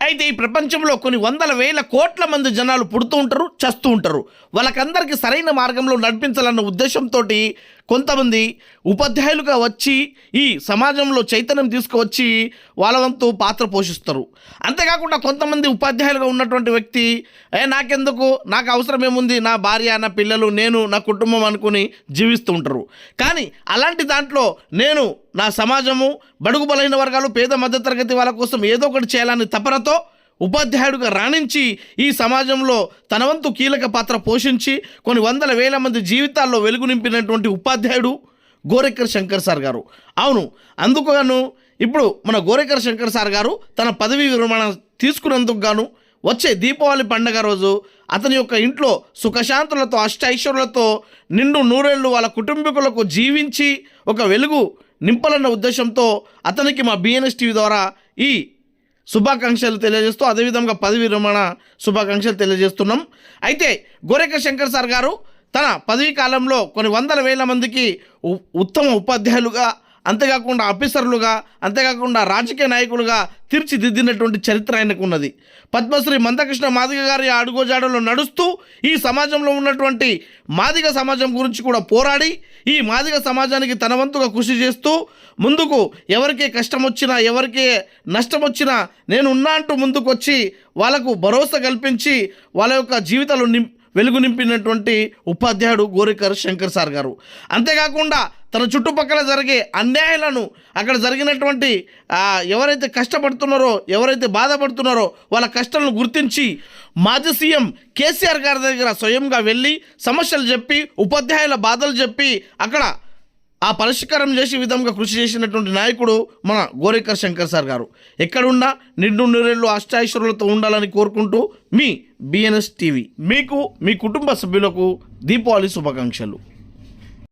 అయితే ఈ ప్రపంచంలో కొన్ని వందల వేల కోట్ల మంది జనాలు పుడుతూ ఉంటారు చస్తూ ఉంటారు. వాళ్ళకందరికీ సరైన మార్గంలో నడిపించాలన్న ఉద్దేశంతో కొంతమంది ఉపాధ్యాయులుగా వచ్చి ఈ సమాజంలో చైతన్యం తీసుకువచ్చి వాళ్ళ వంతు పాత్ర పోషిస్తారు. అంతేకాకుండా కొంతమంది ఉపాధ్యాయులుగా ఉన్నటువంటి వ్యక్తి ఏ నాకెందుకు? నాకు అవసరం ఏముంది? నా భార్య నా పిల్లలు నేను నా కుటుంబం అనుకుని జీవిస్తూ ఉంటారు. కానీ అలాంటి దాంట్లో నేను నా సమాజము బడుగు బలైన వర్గాలు పేద మధ్యతరగతి వాళ్ళ కోసం ఏదో ఒకటి చేయాలని తపనతో ఉపాధ్యాయుడుగా రాణించి ఈ సమాజంలో తన వంతు కీలక పాత్ర పోషించి కొన్ని వందల వేల మంది జీవితాల్లో వెలుగు నింపినటువంటి ఉపాధ్యాయుడు గోరెక్కర్ శంకర్ సార్ గారు. అవును అందుకుగాను ఇప్పుడు మన గోరెక్కర్ శంకర్ సార్ గారు తన పదవీ విరమణ తీసుకున్నందుకు గాను వచ్చే దీపావళి పండగ రోజు అతని యొక్క ఇంట్లో సుఖశాంతులతో అష్టైశ్వరులతో నిండు నూరేళ్ళు వాళ్ళ కుటుంబీకులకు జీవించి ఒక వెలుగు నింపాలన్న ఉద్దేశంతో అతనికి మా బిఎన్ఎస్ టీవీ ద్వారా ఈ శుభాకాంక్షలు తెలియజేస్తూ అదేవిధంగా పదవి విరమణ శుభాకాంక్షలు తెలియజేస్తున్నాం. అయితే గోరెక శంకర్ సార్ గారు తన పదవీ కాలంలో కొన్ని వందల వేల మందికి ఉ- ఉత్తమ ఉపాధ్యాయులుగా అంతేకాకుండా ఆఫీసర్లుగా అంతేకాకుండా రాజకీయ నాయకులుగా తీర్చిదిద్దినటువంటి చరిత్ర ఆయనకు ఉన్నది పద్మశ్రీ మందకృష్ణ మాదిగ గారి అడుగుజాడలో నడుస్తూ ఈ సమాజంలో ఉన్నటువంటి మాదిగ సమాజం గురించి కూడా పోరాడి ఈ మాదిగ సమాజానికి తన వంతుగా కృషి చేస్తూ ముందుకు ఎవరికి కష్టం వచ్చినా ఎవరికి నష్టం వచ్చినా నేను ఉన్నా అంటూ ముందుకు వచ్చి వాళ్ళకు భరోసా కల్పించి వాళ్ళ యొక్క జీవితాలు నిం వెలుగు నింపినటువంటి ఉపాధ్యాయుడు గోరికర్ శంకర్ సార్ గారు. అంతేకాకుండా తన చుట్టుపక్కల జరిగే అన్యాయాలను అక్కడ జరిగినటువంటి ఎవరైతే కష్టపడుతున్నారో ఎవరైతే బాధపడుతున్నారో వాళ్ళ కష్టాలను గుర్తించి మాజీ సీఎం కేసీఆర్ గారి దగ్గర స్వయంగా వెళ్ళి సమస్యలు చెప్పి ఉపాధ్యాయుల బాధలు చెప్పి అక్కడ ఆ పరిష్కారం చేసే విధంగా కృషి చేసినటువంటి నాయకుడు మన గోరేకర్ శంకర్ సార్ గారు. ఎక్కడున్నా నిండు నిరేళ్ళు అష్టాశ్వరులతో ఉండాలని కోరుకుంటూ మీ బిఎన్ఎస్ టీవీ మీకు మీ కుటుంబ సభ్యులకు దీపావళి శుభాకాంక్షలు.